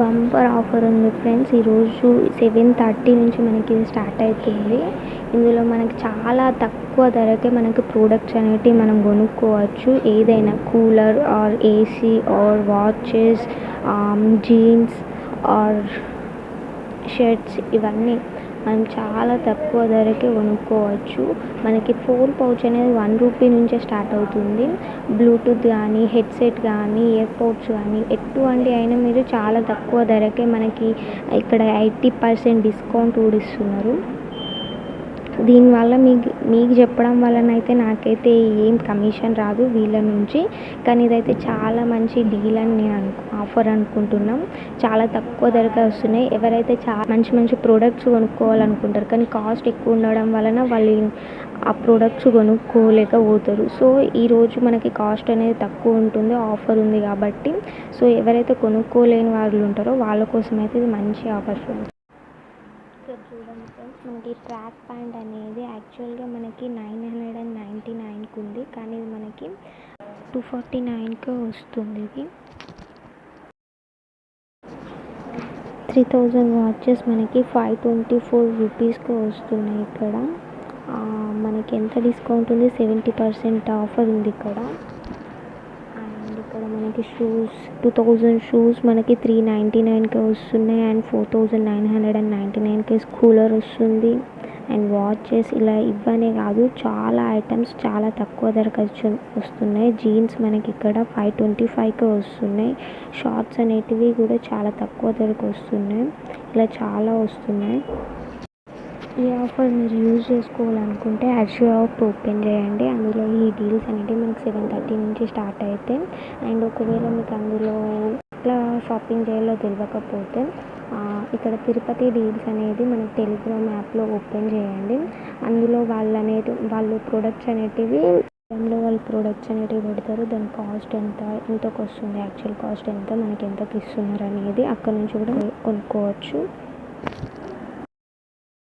Bumper offer ఉంది friends. ఈరోజు seven thirty నుంచి మనకి ఇది స్టార్ట్ అవుతుంది ఇందులో మనకి చాలా తక్కువ ధరకే మనకి ప్రోడక్ట్స్ అనేటివి మనం కొనుక్కోవచ్చు. ఏదైనా cooler or AC or watches jeans or shirts ఇవన్నీ. మనం చాలా తక్కువ ధరకే కొనుక్కోవచ్చు. మనకి ఫోన్ పౌచ్ అనేది వన్ రూపీ నుంచే స్టార్ట్ అవుతుంది. బ్లూటూత్ కానీ హెడ్సెట్ కానీ ఇయర్ కానీ ఎటువంటి అయినా మీరు చాలా తక్కువ ధరకే మనకి ఇక్కడ ఎయిటీ పర్సెంట్ డిస్కౌంట్ కూడా ఇస్తున్నారు. దీనివల్ల మీకు మీకు చెప్పడం వలనైతే నాకైతే ఏం కమిషన్ రాదు వీళ్ళ నుంచి. కానీ ఇదైతే చాలా మంచి డీల్ అని నేను అను ఆఫర్ అనుకుంటున్నాం. చాలా తక్కువ ధరకే వస్తున్నాయి. ఎవరైతే చాలా మంచి మంచి ప్రోడక్ట్స్ కొనుక్కోవాలనుకుంటారు కానీ కాస్ట్ ఎక్కువ ఉండడం వలన వాళ్ళు ఆ ప్రోడక్ట్స్ కొనుక్కోలేకపోతారు సో ఈరోజు మనకి కాస్ట్ అనేది తక్కువ ఉంటుంది ఆఫర్ ఉంది కాబట్టి. సో ఎవరైతే కొనుక్కోలేని వాళ్ళు ఉంటారో వాళ్ళ కోసం అయితే ఇది మంచి ఆఫర్. ఉంది ఇక్కడ చూడండి ఫ్రెండ్స్ మనకి ట్రాక్ ప్యాంట్ అనేది యాక్చువల్గా మనకి నైన్ హండ్రెడ్ అండ్ నైంటీ నైన్కి ఉంది. కానీ ఇది మనకి టూ ఫార్టీ నైన్కి వస్తుంది ఇది. త్రీ థౌజండ్ వాచెస్ మనకి ఫైవ్ ట్వంటీ ఫోర్ రూపీస్కి వస్తున్నాయి ఇక్కడ. మనకి ఎంత డిస్కౌంట్ ఉంది? సెవెంటీ పర్సెంట్ ఆఫర్ ఉంది ఇక్కడ. ఇక్కడ మనకి షూస్ టూ థౌజండ్ షూస్ మనకి త్రీ నైంటీ నైన్కే వస్తున్నాయి. And four thousand nine hundred and ninety నైన్కే cooler వస్తుంది. అండ్ వాచెస్ ఇలా ఇవ్వనే కాదు చాలా ఐటమ్స్ చాలా తక్కువ ధరకు వచ్చి వస్తున్నాయి. జీన్స్ మనకి ఇక్కడ ఫైవ్ ట్వంటీ ఫైవ్కే వస్తున్నాయి. షార్ట్స్ అనేటివి కూడా చాలా తక్కువ ధరకు వస్తున్నాయి. ఇలా చాలా వస్తున్నాయి. ఈ ఆఫర్ మీరు యూజ్ చేసుకోవాలనుకుంటే యాక్చువల్ యాప్ ఓపెన్ చేయండి. అందులో ఈ డీల్స్ అనేవి మనకి సెవెన్ థర్టీ నుంచి స్టార్ట్ అయితే. అండ్ ఒకవేళ మీకు అందులో ఎట్లా షాపింగ్ చేయాలో తెలియకపోతే ఇక్కడ తిరుపతి డీల్స్ అనేది మనకి టెలిగ్రామ్ యాప్లో ఓపెన్ చేయండి. అందులో వాళ్ళు అనేది వాళ్ళు ప్రొడక్ట్స్ అనేటివి టైంలో వాళ్ళు ప్రొడక్ట్స్ అనేటివి పెడతారు. దాని కాస్ట్ ఎంత ఎంతకు వస్తుంది యాక్చువల్ కాస్ట్ ఎంత మనకి ఎంతకి ఇస్తున్నారు అనేది అక్కడ నుంచి కూడా కొనుక్కోవచ్చు.